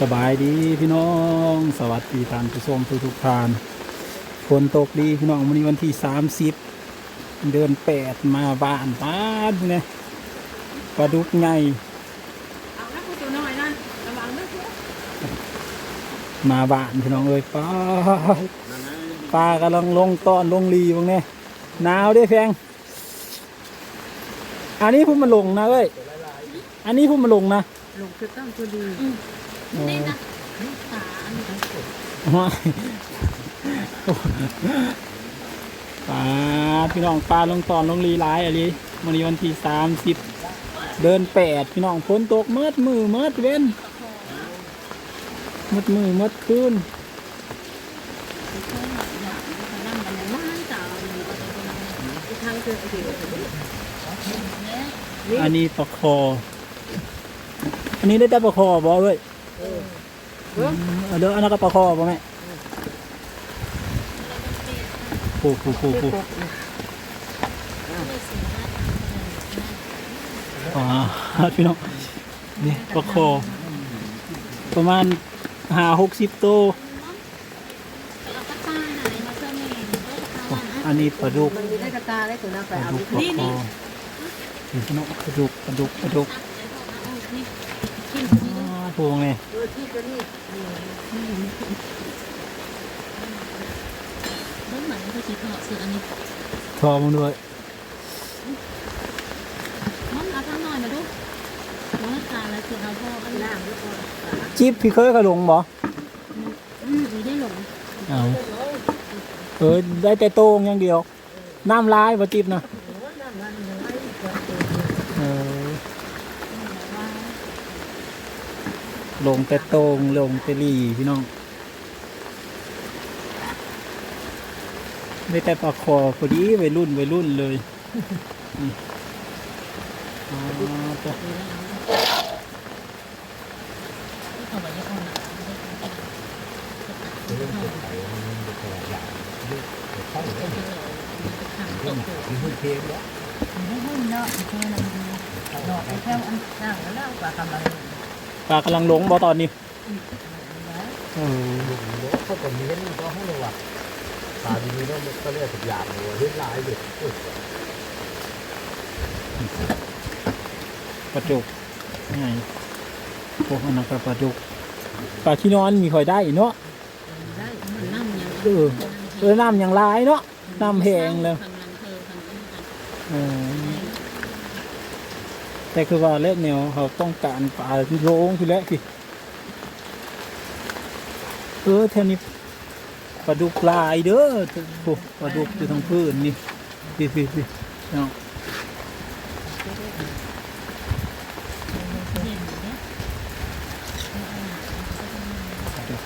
สบายดีพี่น้อง สวัสดีท่านผู้ชมทุกทุกท่านฝนตกดีพี่น้องวันนี้วันที่สามสิบเดือนแปดมาบ้านบ้านเนี่ยปลาดุกไงมาบ้านพี่น้องเอ้ยป้าปลากำลังลงตอนลงรีบางเนี่ยหนาวด้วยแพงอันนี้พุ่มมาลงนะเอ้ยอันนี้พุ่มมาลงนะลูกคือตั้งตัวดี ป้ายปลาพี่น้องปลาลงตอนลงรีหลายอะไรวันนี้วันที่สามสิบเดินแปดพี่น้องฝนตกเมืดมือเมืดเว้นมืดมือเมืดคืนนั่งกันในบ้านอันนี้ปลาคอ อันนี้ได้แต่ปลาคอบอด้วย เอาเด้ออันนั้นก็ปลาคอป่ะแม่ปูปูปูปูอ๋อพี่น้องนี่ปลาคอประมาณหาหกสิบตัวเราก็ตายไหนมาเจอเมนอันนี้ปลาดุกมันมีได้กระตาได้ตัวน้าปไปลาเอาดุกปลาคอนี่พี่น้องปลาดุกปลาดุกปลาดุกนี่กิน อ๋อพวงนี่เออที่ตัวนี้เบื้องหลังคือสีขาวสีอันนี้ทอมันด้วยมันเอาทั้งหน่อยมาดูว่าตาแล้วคือเอาพ่ออันนี้ล่างด้วยก่อนจิ๊บพี่เคยกระหลงบ่อืมได้หลงเอาเออได้แต่โต้งอย่างเดียว น้ำลายบ่จิ๊บนะเออ ลงแต่โต้งลงแต่หลีพี่น้องได้แต่ปลาคอพอดีวัยรุ่นวัยรุ่นเลยนี่อ๋อจ้ะเอาไว้ยังอ่อนไม่หุ้นเนาะแค่นั้นดอกแค่อันล่างแล้วล่างกว่ากำลังป ลากำลังหลงบ่ตอนนี้เออเขาก็มีเห็นก็ให้เลยว่าตาดีนี้ต้องก็เรียกทุกอย่างเลยเห็นลายเด็กปลาดุกไงพวกอันนั้นก็ปลาดุกปลาที่นอนมีคอยได้เนาะได้มันน้ำยังเออเออน้ำอย่างลายเนาะน้ำแหงเลยทำงานเธอทำงานเออ แต่คือว่าเล่นแนวเขาต้องการปลาที่โล่งคือแล้วคือเออแถวนี้ปลาดุกลายเด้อโอ้ปลาดุกอยู่ทางพื้นนี่พี่พี่พี่เนาะเห็นเนี่ย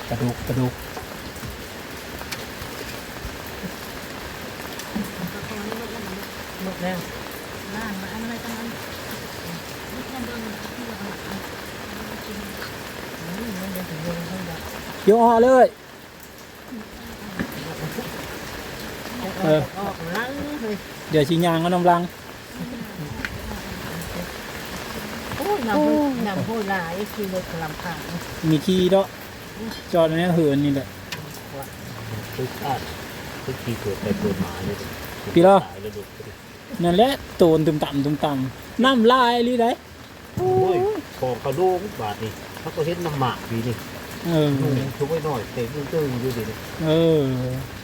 ปลาดุกปลาดุกหมดแล้ว ยังไม่ได้เดี๋ยออกเลย เออ ออกลังเลยเดี๋ยวชิยางก็นำลัง โอ้ยนำพูดน้ำพูดหลายคือรถกระลำผ่านมีขี้เนาะจอดในนี้เหินนี่แหละ ทุกชาทุกทีเกิดไปเกิดมาเลยพี่เหรอตายแล้วดุนั่นแหละโตนตุ่มต่ำตุ่มต่ำน้ำลายหรือได โอ้ยของเขาโล่งบาทนี่เขาก็เห็นน้ำหมากดีนี่เออทุกไว้หน่อยเต็มตึ้งอยู่ดิเออ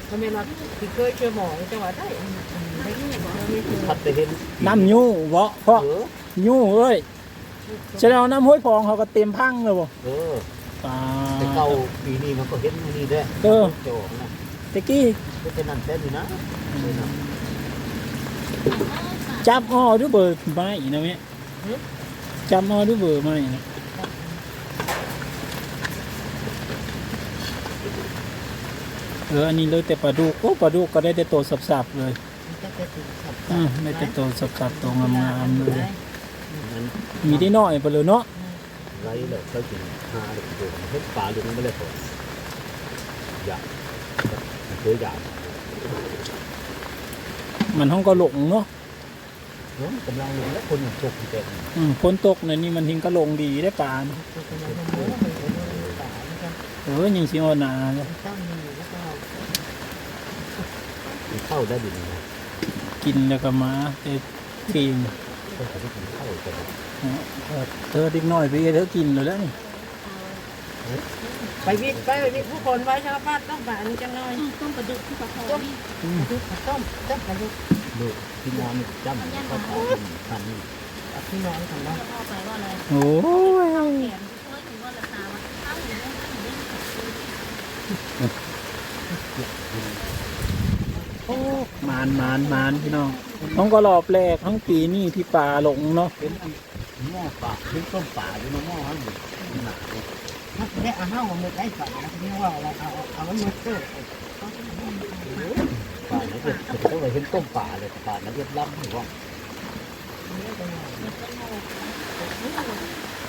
ทำไมมาที่เคยเจอหมอจังหวัดได้ไม่ได้บอกไม่เคยทัดไปเห็นน้ำยูเวาะเพราะเออยูเอ้ยจะเอาน้ำห้วยพองเขาก็เต็มพังเลยบ่เออปลาแต่เก่าปีนี้มันก็เห็นนี่แหละเออโจ้นะตะกี้ก็จะนั่นแท้นี่นะจับอ้อด้วยเบอร์ไม้นะเว้ย จับอ้อด้วยเบอร์ไม้นะเอออันนี้เลยแต่ปลาดุกโอ้ปลาดุกก็ได้แต่โตสับๆเลยจะจะถึงขับอืมได้แต่โตสับๆโตงามๆเลยนั้นมีได้น้อยไปเลยเนาะไรเลยเขาจึงหาเลยโดนเห็นปลาอยู่นั่นไม่ได้ผลอยากเคยอยากมันห้องก็หลงเนาะเนาะกำลังลงแล้วคนตกอยู่แต่อืมฝนตกในนี่มันทิ้งก็ลงดีได้ปลาจะเป็นยังไงเออยังสิออนหนาเลยต้องมีแล้วก็กินข้าวได้ดินนะกินแล้วก็มาแต่เก่งต้องไปกินข้าวกันเนาะเธอเด็กน้อยไปเธอกินแล้วแล้วนี่ไปวิทย์ไปวิทย์ผู้คนไว้ชาวบ้านต้องการอันนี้จังน้อยต้มปลาดุกที่ปลาทองนี่ต้มต้มต้มกระดูก ลูกพี่น้องนี่จำเขาขอกินพันพี่น้องของเราพ่อไปว่าอะไรโอ้ยโอ้มานมานมานพี่น้องน้องก็รอบแรกทั้งปีนี่ที่ป่าหลงเนาะเป็นหม้อป่าขึ้นต้มป่าอยู่ในหม้อหันหนักเลยเนี่ยเอาห้าวมือได้ก่นะนี่ว่าอะไรเอาเอามันมือ เตื้อป่านั้นเกิดต้องไปเห็นต้มป่าเลยป่านั้นเกิดล้ำหรือว่า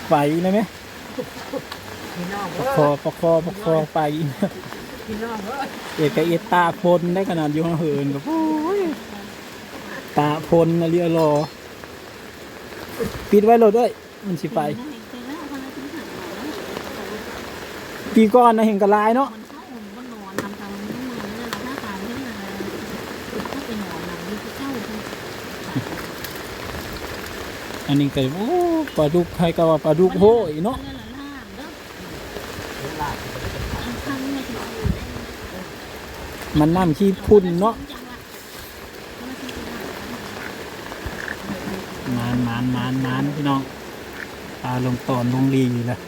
ไปเลยไหมพี่น้องประเอคออประคอประคอไปพี่น้องเออเอกเอตาพลได้ขนาดอยู่ข้างเหินกับโอ้ยตาพลนะเรียรอ ปิดไว้รถด้วย มันสิไปปีก่อนนะเห็นกระลายเนาะ มันเข้ามันนอนทำทำนี่มันเนี่ยหน้าตาที่มันเข้าไปนอนหนังนี่เจ้า อันนี้ก็โอ้ปลาดุกใครก็ว่าปลาดุกโหยเนาะเนี่ยละล่างเด้อเป็นลาดอันข้างเนี่ยถึงมันน้ำขี้พุ่นเนาะมานมานมานมานพี่น้องปลาลงตอนลงลีแหละ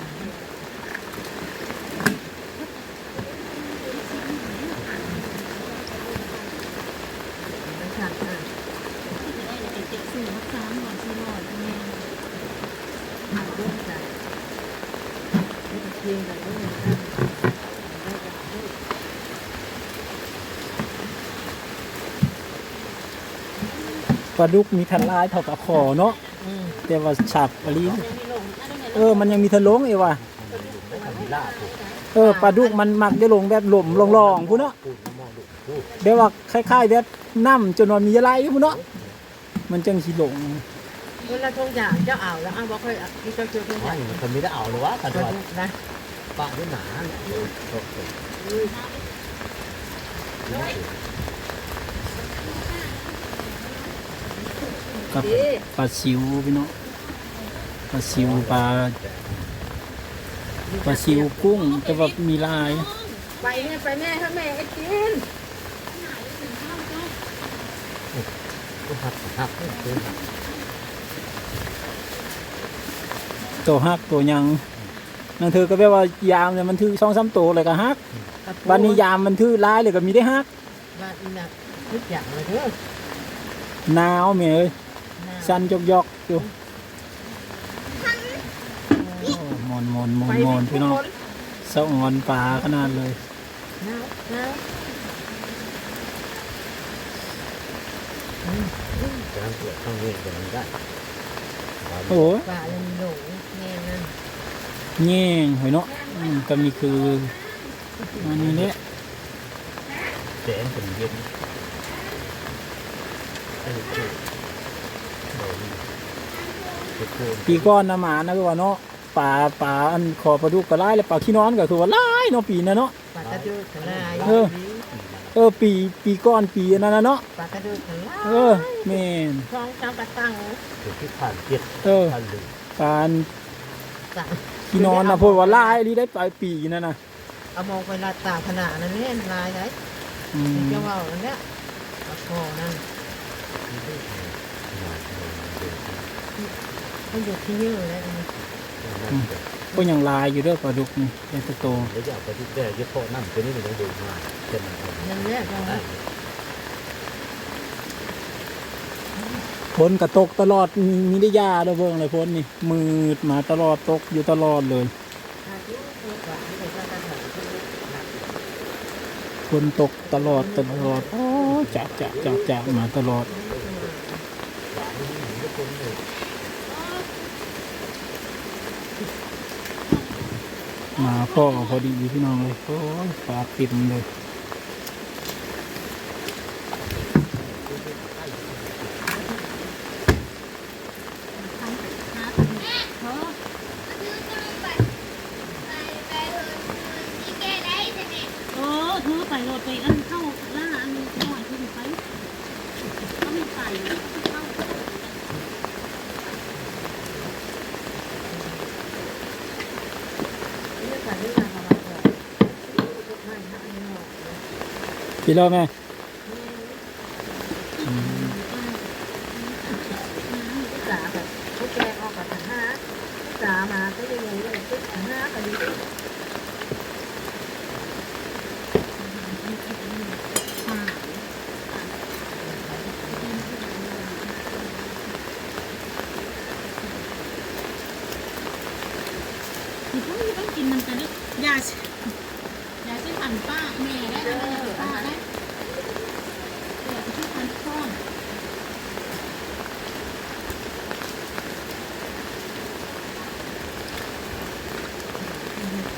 ไม่ขาดค่ะ เจ็ดสี่มักซ้ำก่อนสี่ร้อยแม่ หักด้วยใจไม่ต้องเพียงแต่ด้วยนะ ปลาดุกมีทันลายเท่ากับคอเนาะอืมแต่ว่าฉับอะไรยังมีลงเออ มันยังมีทะลงเอว่ะได้ทำมีลาดถูกเออปลาดุกมันมักจะลงแบบหล่มลองๆพูนเนาะพูดน้ำมองดูพูดแบบว่าคล้ายๆแบบน้ำจนนอนมีอะไรพูนเนาะมันจังสิหลงเวลาทงอย่างเจ้าอ่าวแล้วอ้าวบอกเคยที่เจ้าเจอทงอไม่ย่างมันไม่ได้เอาเลยวะกันกระว่าดูกนะป่าด้วยหนาเนี่ย กับปลาซิวพี่เนาะปลาซิวปลาปลาซิวกุ้งแต่ว่ามีลายไปแม่ไปแม่ถ้าแม่ไอ้กินก็หักหักคือหักตัวฮักตัวหยังนั่นเธอก็แปลว่ายามเนี่ยมันถือช่องซ้ำตัวเลยก็ฮักวันนี้ยามมันถือลายเลยก็มีได้ฮักบ้านอีน่ะทุกอย่างเลยเด้อหนาวแม่เอ้ย สันจกยอกอยู่โอ้มอนมอนมอนมอนพี่น้องสะออนปลาขนาดเลยหนาวหนาวจะทำเกิดข้างนี้จะมันได้โอ้ยป่าเลยมีหลงแง่นั่นแง่งเฮ้ยเนาะอืมก็มีคืออันนี้เนี่ยแจงเป็นเย็น ปีก้อนนะหมานะคือว่าเนาะปลาปลาอันขอปลาดุกก็ไล่แล้วปลาขี้นอนก็คือว่าไล่เนาะปีนั้นเนาะป่ากระดูกขลายเออเออปีปีก้อนปีนั้นนะเนาะป่ากระดูกขลายเออแม่นคลองจ้างกระตังถึงที่ผ่านเจ็ดเออพันหนึ่งปลาสั่งขี้นอนนะพูดว่าไล่นี่ได้ปลายปีนั่นนะเอามองไปลาตาขนาดนั้นเนี่ยลายไหนอืมเจ้าว่าอันเนี้ยปลาคอนั่น มันอยู่ที่ยืดเลยอันนี้ก็ยังลายอยู่เด้อปลาดุกนี่เป็นตัวโตแล้วจะเอาไปที่แก่ยึดโต๊ะนั่งตัวนี้มันต้องดูมาเจ็ดมันนั่นแหละเราได้ฝนก็ตกตลอดมีมีได้ยาเด้อเบิ่งเลยฝนนี่มืดมาตลอดตกอยู่ตลอดเลยอายุเท่าไหร่ไม่ใช่การถ่ายรูปหนักฝนตกตลอดตลอดโอ้จักจักจักจักมาตลอด มาพ่อพอดีพี่น้องเลยโอ้ยฝาปิดเลย เพราะ โรดไปอันเข้าล่าอันนี้หน่อยขึ้นไปก็มีไฟเข้า เรื่องการเรื่องการประมาณก่อนไม่นะอันนี้หรอก พี่เล่าแม่อืมสาแบบเขาแกออกกับหาสามาก็ยังไงเลยหารกันนี้ค่ะคือพวกนี้ต้องกินมันแต่ละยาชิยาที่พันป้าแม่ได้อะไรยาป้าได้แต่ที่พันข้อง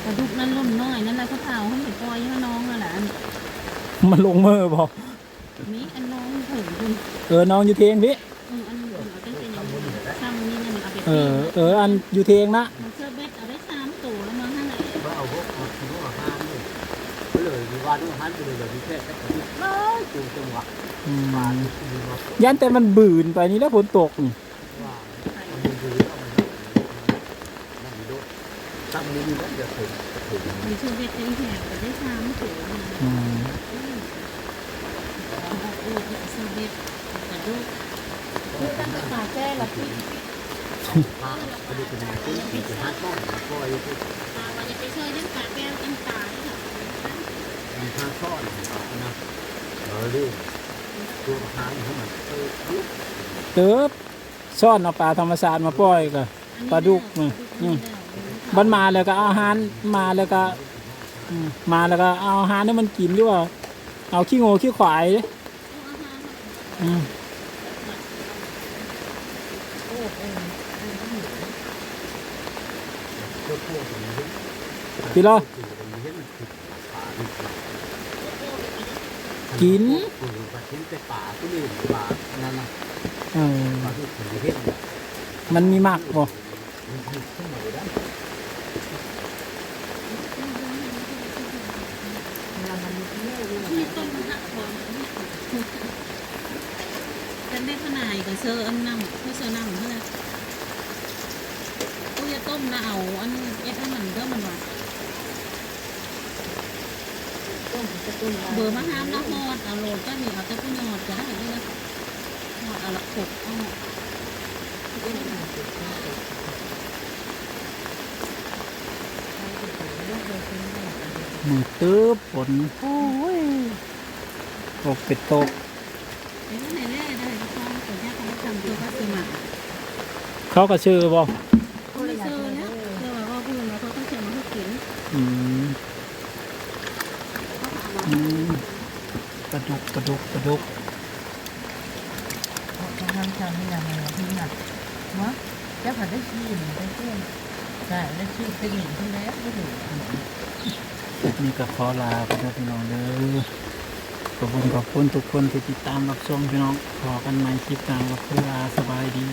กระดูกนั้นล่มน้อยนั่นแหละเขาเผาเขาเห็นปล่อยให้น้องนั่นแหละมันลงมือบ่นี่อันน้องถึงคุณเออน้องอยู่เทงพี่เอออันหนึ่งเอาได้เป็นอย่างนี้ทำนี่นั่นเอาไปเออ เออ อันอยู่เทงนะ เลยมีวันว่าห้ามไปเลยแบบนี้แค่แค่ที่น้อยจูจังหวะอืมมาดูดูมายันแต่มันบืนไปนี่แล้วฝนตกนี่ว่ามันดูดูเอามันมันดูตั้งมือมีแล้วเดี๋ยวถึงถึงมันเชื่อเบ็ดเป็นแถบแต่ได้สามตัวนะอืมเอาโอ้ยเชื่อเบ็ดกระดูกคือตั้งแต่ขาแก้ละพี่พาไปดูเป็นตู้ที่จะห้าช่องก็อายุที่ ตาวันจะไปช่วยเล่นปลาแก้วกันตายค่ะมี หาช่อนนะเออดูตัวห้างให้มันเออเติบซ่อนเอาปลาธรรมชาติมาปล่อยก็ปลาดุกนี่อืมบันมาแล้วก็เอาอาหารมาแล้วก็อืมมาแล้วก็เอาอาหารให้มันกินด้วยเอาขี้ง่ขี้ขวายเด้อืมโอ้เออตัวพวกนี้พี่ล้อ กินปลาทิ้งแต่ป่าก็นี่ปลานั่นนะเออปลาที่ถึงเห็นมันมีมากบ่มันขึ้นมาได้เวลามันเที่ยวอยู่มีต้นหักบอลกันได้ขนาดกับเซอร์อันน้ำผู้เซอร์น้ำเท่าไหร่กูจะต้มแล้วเอาอันเอ็ดให้มันก็มันว่า ต้นจะต้นเบอร์มะฮามแล้วหอดเอาโหลดก็มีเอาแต่ผู้หอดก็ได้ด้วยนะหอดเอาละขบเอามือตื้อฝนโอ้ยตกเป็ดตกเดี๋ยวไหนแร่ได้ก็ต้องขาตเขาก็สมัครเขาก็ชื่อบ่าไม่เจอแล้วเดี๋ยวว่าพูดแล้วเขาต้องเชิญมาให้กิน อืม เขาเอามา อืมป ลาดุกปลาดุกปลาดุกทำทำนี่นะมันที่หนักวะเจ้าผัดได้ชีนได้เพื่อนใช่ได้ชีนไปหญิงที่แล้วก็ถึงนี่ก็ขอลาไปแล้วพี่น้องเด้อขอบคุณขอบคุณทุกคนที่ติดตามรับชมพี่น้องขอกันใหม่คลิปหน้าก็คือลาสบายดี